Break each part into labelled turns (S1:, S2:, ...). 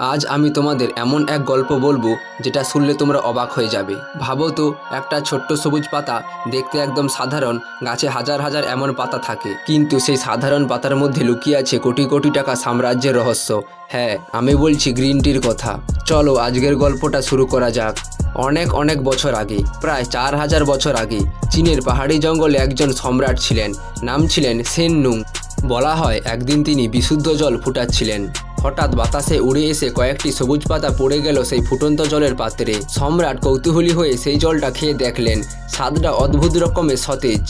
S1: আজ আমি তোমাদের এমন এক গল্প বলব যেটা শুনলে তোমরা অবাক হয়ে যাবে। ভাবো তো, একটা ছোট্ট সবুজ পাতা দেখতে একদম সাধারণ, গাছে হাজার হাজার এমন পাতা থাকে। কিন্তু সেই সাধারণ পাতার মধ্যে লুকিয়ে আছে কোটি কোটি টাকা সাম্রাজ্যের রহস্য। হ্যাঁ আমি বলছি গ্রিন টির কথা। চলো আজকের গল্পটা শুরু করা যাক। অনেক অনেক বছর আগে, প্রায় চার হাজার বছর আগে, চীনের পাহাড়ি জঙ্গলে একজন সম্রাট ছিলেন, নাম ছিলেন সেন নুং। বলা হয় একদিন তিনি বিশুদ্ধ জল ফুটাচ্ছিলেন। হঠাৎ বাতাসে উড়ে এসে কয়েকটি সবুজ পাতা পড়ে গেল সেই ফুটন্ত জলের পাত্রে। সম্রাট কৌতূহলী হয়ে সেই জলটা খেয়ে দেখলেন, স্বাদটা অদ্ভুত রকমের সতেজ।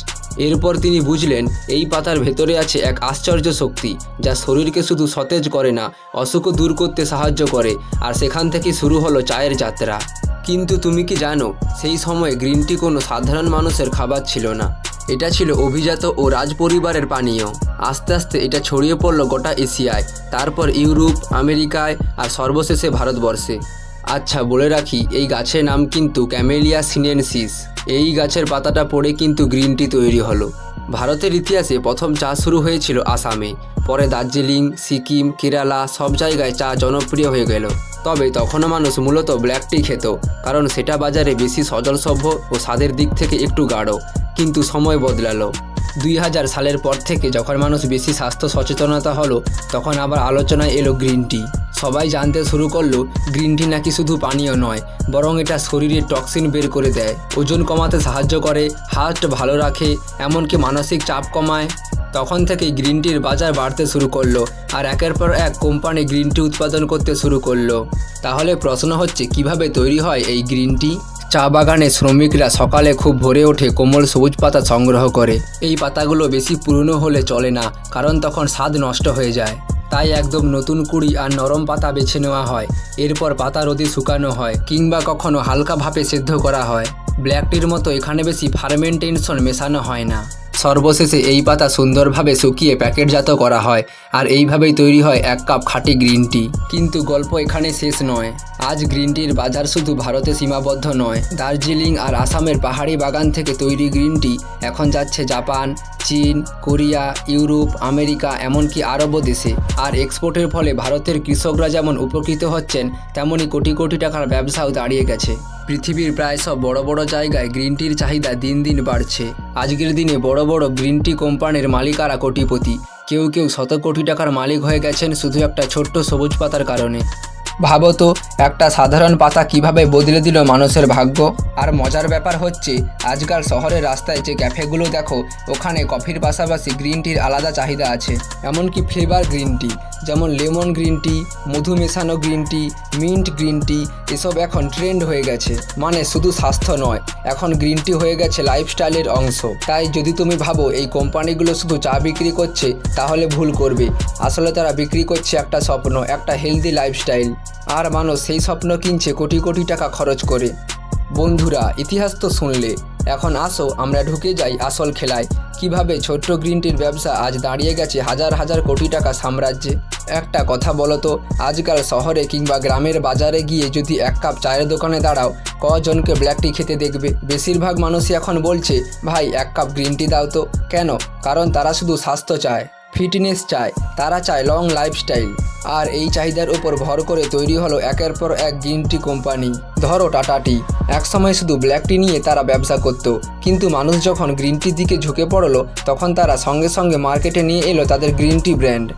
S1: এরপর তিনি বুঝলেন, এই পাতার ভেতরে আছে এক আশ্চর্য শক্তি, যা শরীরকে শুধু সতেজ করে না অসুখও দূর করতে সাহায্য করে, আর সেখান থেকে শুরু হলো চায়ের যাত্রা। কিন্তু তুমি কি জানো, সেই সময় গ্রিন টি কোনো সাধারণ মানুষের খাবার ছিল না। এটা ছিল অভিজাত ও রাজপরিবারের পানীয়। আস্তে আস্তে এটা ছড়িয়ে পড়ল গোটা এশিয়ায়, তারপর ইউরোপ, আমেরিকায় আর সর্বশেষে ভারতবর্ষে। আচ্ছা বলে রাখি, এই গাছের নাম কিন্তু ক্যামেলিয়া সিনেনসিস। এই গাছের পাতাটা পড়ে কিন্তু গ্রিন টি তৈরি হলো। ভারতের ইতিহাসে প্রথম চা শুরু হয়েছিল আসামে। পরে দার্জিলিং, সিকিম, কেরালা সব জায়গায় চা জনপ্রিয় হয়ে গেল। তবে তখনও মানুষ মূলত ব্ল্যাক টি খেত, কারণ সেটা বাজারে বেশি সজলসভ্য ও স্বাদের দিক থেকে একটু গাঢ়, কিন্তু সময় বদলালো। দুই হাজার সালের পর থেকে যখন মানুষ বেশি স্বাস্থ্য সচেতনতা হলো, তখন আবার আলোচনায় এলো গ্রিন টি সবাই জানতে শুরু করল গ্রিন টি নাকি শুধু পানীয় নয়, বরং এটা শরীরের টক্সিন বের করে দেয়। ওজন কমাতে সাহায্য করে হার্ট ভালো রাখে, এমনকি মানসিক চাপ কমায়। তখন থেকেই গ্রিন টির বাজার বাড়তে শুরু করল আর একের পর এক কোম্পানি গ্রিন টি উৎপাদন করতে শুরু করল। তাহলে প্রশ্ন হচ্ছে, কীভাবে তৈরি হয় এই গ্রিন টি? চা বাগানে শ্রমিকরা সকালে খুব ভোরে ওঠে কোমল সবুজ পাতা সংগ্রহ করে। এই পাতাগুলো বেশি পুরনো হলে চলে না, কারণ তখন স্বাদ নষ্ট হয়ে যায়। তাই একদম নতুন কুড়ি আর নরম পাতা বেছে নেওয়া হয়। এরপর পাতা রোদে শুকানো হয়, কিংবা কখনো হালকা ভাপে সেদ্ধ করা হয়। ব্ল্যাক টির মতো এখানে বেশি ফার্মেন্টেশন মেশানো হয় না। সর্বশেষে এই পাতা সুন্দরভাবে শুকিয়ে প্যাকেটজাত করা হয়, আর এইভাবেই তৈরি হয় এক কাপ খাঁটি গ্রিন টি। কিন্তু গল্প এখানে শেষ নয়। আজ গ্রিন টির বাজার শুধু ভারতে সীমাবদ্ধ নয়, দার্জিলিং আর আসামের পাহাড়ি বাগান থেকে তৈরি গ্রিন টি এখন যাচ্ছে জাপান, চীন, কোরিয়া, ইউরোপ, আমেরিকা, এমনকি আরব দেশে। আর এক্সপোর্টের ফলে ভারতের কৃষকরা যেমন উপকৃত হচ্ছেন তেমনই কোটি কোটি টাকার ব্যবসাও দাঁড়িয়ে গেছে। পৃথিবীর প্রায় সব বড় বড় জায়গায় গ্রিন টির চাহিদা দিন দিন বাড়ছে। আজকের দিনে বড় বড় গ্রিন টি কোম্পানির মালিকারা কোটিপতি। কেউ কেউ শত কোটি টাকার মালিক হয়ে গেছেন শুধু একটা ছোট্ট সবুজ পাতার কারণে। ভাবো তো, একটা সাধারণ পাতা কীভাবে বদলে দিল মানুষের ভাগ্য? আর মজার ব্যাপার হচ্ছে, আজকাল শহরের রাস্তায় যে ক্যাফেগুলো দেখো, ওখানে কফির পাশাপাশি গ্রিন টির আলাদা চাহিদা আছে। এমনকি ফ্লেভার গ্রিন টি। যেমন লেমন গ্রিন টি, মধু মেশানো green tea, mint green tea, এসব এখন ট্রেন্ড হয়ে গেছে। মানে শুধু স্বাস্থ্য নয়, এখন গ্রিন টি হয়ে গেছে লাইফস্টাইলের অংশ। তাই যদি তুমি ভাবো এই কোম্পানিগুলো শুধু চা বিক্রি করছে, তাহলে ভুল করবে। আসলে তারা বিক্রি করছে একটা স্বপ্ন, একটা হেলদি লাইফস্টাইল আর মানুষ সেই স্বপ্ন কিনছে কোটি কোটি টাকা খরচ করে। বন্ধুরা, ইতিহাস তো শুনলে। এখন আসো, আমরা ঢুকে যাই আসল খেলায়। কীভাবে ছোট্ট গ্রিন টির ব্যবসা আজ দাঁড়িয়ে গেছে হাজার হাজার কোটি টাকা সাম্রাজ্যে? একটা কথা বলো তো, আজকাল শহরে কিংবা গ্রামের বাজারে গিয়ে যদি এক কাপ চায়ের দোকানে দাঁড়াও, কজনকে ব্ল্যাক টি খেতে দেখবে? বেশিরভাগ মানুষই এখন বলছে, ভাই, এক কাপ গ্রিন টি দাও তো। কেন? কারণ তারা শুধু স্বাস্থ্য চায়। ফিটনেস চায়, তারা চায় লং লাইফস্টাইল আর এই চাহিদার উপর ভর করে তৈরি হলো একের পর এক গ্রিন টি কোম্পানি। ধরো টাটা টি। একসময় শুধু ব্ল্যাক টি নিয়ে তারা ব্যবসা করত। কিন্তু মানুষ যখন গ্রিন টির দিকে ঝুঁকে পড়ল, তখন তারা সঙ্গে সঙ্গে মার্কেটে নিয়ে এলো তাদের গ্রিন টি ব্র্যান্ড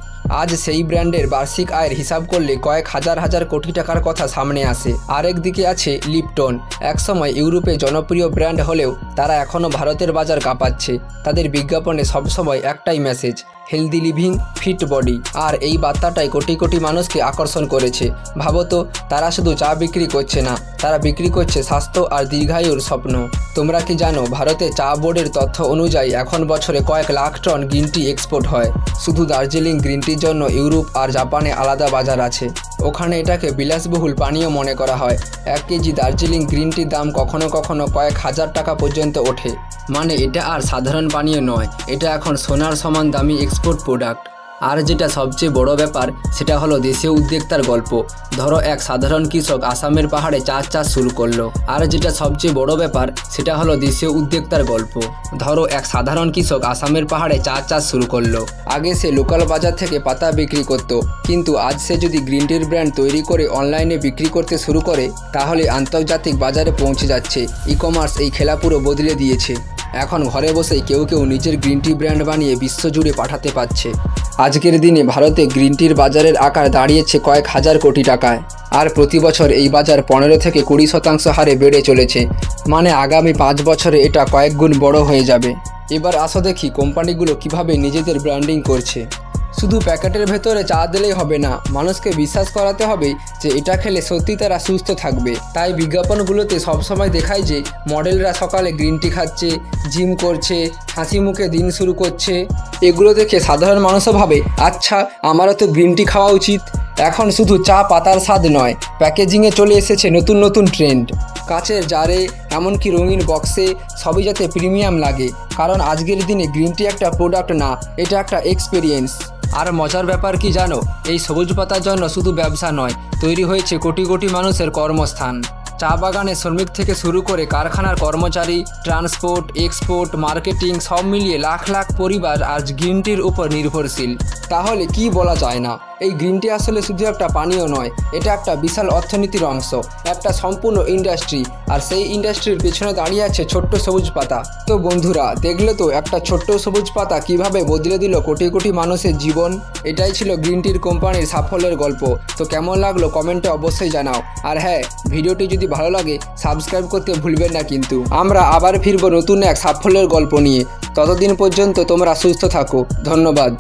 S1: আজ সেই ব্র্যান্ডের বার্ষিক আয়ের হিসাব করলে কয়েক হাজার হাজার কোটি টাকার কথা সামনে আসে। আরেক দিকে আছে লিপটন একসময় ইউরোপে জনপ্রিয় ব্র্যান্ড হলেও তারা এখনও ভারতের বাজার কাঁপাচ্ছে। তাদের বিজ্ঞাপনে সবসময় একটাই message healthy living fit body আর এই বার্তাটাই কোটি কোটি মানুষকে আকর্ষণ করেছে। ভাবতো তারা শুধু চা বিক্রি করছে না, তারা বিক্রি করছে স্বাস্থ্য আর দীর্ঘায়ুর স্বপ্ন। তোমরা কি জানো, ভারতে চা বোর্ডের তথ্য অনুযায়ী এখন বছরে কয়েক lakh ton green tea export হয়। শুধু দার্জিলিং গ্রিন টির জন্য ইউরোপ আর জাপানে আলাদা বাজার আছে। ওখানে এটাকে বিলাসবহুল পানীয় মনে করা হয়। এক কেজি দার্জিলিং গ্রিন টির দাম কখনো কখনো কয়েক হাজার টাকা পর্যন্ত ওঠে। মানে এটা আর সাধারণ পানীয় নয় এটা এখন সোনার সমান দামি এক্সপোর্ট প্রোডাক্ট আর যেটা সবচেয়ে বড় ব্যাপার, সেটা হলো দেশীয় উদ্যোক্তার গল্প। ধরো এক সাধারণ কৃষক আসামের পাহাড়ে চাষ চাষ শুরু করল। আর যেটা সবচেয়ে বড় ব্যাপার, সেটা হলো দেশীয় উদ্যোক্তার গল্প। ধরো এক সাধারণ কৃষক আসামের পাহাড়ে চা চাষ শুরু করল। আগে সে লোকাল বাজার থেকে পাতা বিক্রি করত, কিন্তু আজ সে যদি গ্রিন টির ব্র্যান্ড তৈরি করে অনলাইনে বিক্রি করতে শুরু করে, তাহলে আন্তর্জাতিক বাজারে পৌঁছে যাচ্ছে। ই কমার্স এই খেলা পুরো বদলে দিয়েছে। এখন ঘরে বসেই কেউ কেউ নিজের গ্রিন টি ব্র্যান্ড বানিয়ে বিশ্বজুড়ে পাঠাতে পারছে। আজকের দিনে ভারতে গ্রিন টির বাজারের আকার দাঁড়িয়েছে কয়েক হাজার কোটি টাকায়। আর প্রতি বছর এই বাজার পনেরো থেকে কুড়ি শতাংশ হারে বেড়ে চলেছে। মানে আগামী পাঁচ বছরে এটা কয়েক গুণ বড় হয়ে যাবে। এবার আসো দেখি কোম্পানিগুলো কীভাবে নিজেদের ব্র্যান্ডিং করছে। শুধু প্যাকেটের ভেতরে চা দিলেই হবে না, মানুষকে বিশ্বাস করাতে হবে যে এটা খেলে সত্যি তারা সুস্থ থাকবে। তাই বিজ্ঞাপনগুলোতে সবসময় দেখায় যে মডেলরা সকালে গ্রিন টি খাচ্ছে, জিম করছে, হাসি মুখে দিন শুরু করছে। এগুলো দেখে সাধারণ মানুষও ভাবে আচ্ছা আমারও তো গ্রিন টি খাওয়া উচিত। এখন শুধু চা পাতার স্বাদ নয়, প্যাকেজিংয়ে চলে এসেছে নতুন নতুন ট্রেন্ড। কাচের জারে, এমনকি রঙিন বক্সে, সবই যাতে প্রিমিয়াম লাগে। কারণ আজকের দিনে গ্রিন টি একটা প্রোডাক্ট না, এটা একটা এক্সপিরিয়েন্স। আর মজার ব্যাপার কি জানো? এই সবুজ পাতার জন্য শুধু ব্যবসা নয়, তৈরি হয়েছে কোটি কোটি মানুষের কর্মস্থান। চা বাগানে শ্রমিক থেকে শুরু করে কারখানার কর্মচারী, ট্রান্সপোর্ট, এক্সপোর্ট, মার্কেটিং সব মিলিয়ে লাখ লাখ পরিবার আজ গ্রিন টির উপর নির্ভরশীল। তাহলে কি বলা যায় না? এই গ্রিন টি আসলে শুধু একটা পানীয় নয়, এটা একটা বিশাল অর্থনীতির অংশ, একটা সম্পূর্ণ ইন্ডাস্ট্রি, আর সেই ইন্ডাস্ট্রির পেছনে দাঁড়িয়ে আছে ছোট্ট সবুজ পাতা। তো বন্ধুরা, দেখলে তো একটা ছোট্ট সবুজ পাতা কীভাবে বদলে দিল কোটি কোটি মানুষের জীবন? এটাই ছিল গ্রিন টির কোম্পানির সাফল্যের গল্প। তো কেমন লাগল কমেন্টে অবশ্যই জানাও। আর হ্যাঁ ভিডিওটি যদি ভালো লাগে, সাবস্ক্রাইব করতে ভুলবেন না কিন্তু। আমরা আবার ফিরবো নতুন এক সাফল্যের গল্প নিয়ে। ততদিন পর্যন্ত তোমরা সুস্থ থাকো। ধন্যবাদ।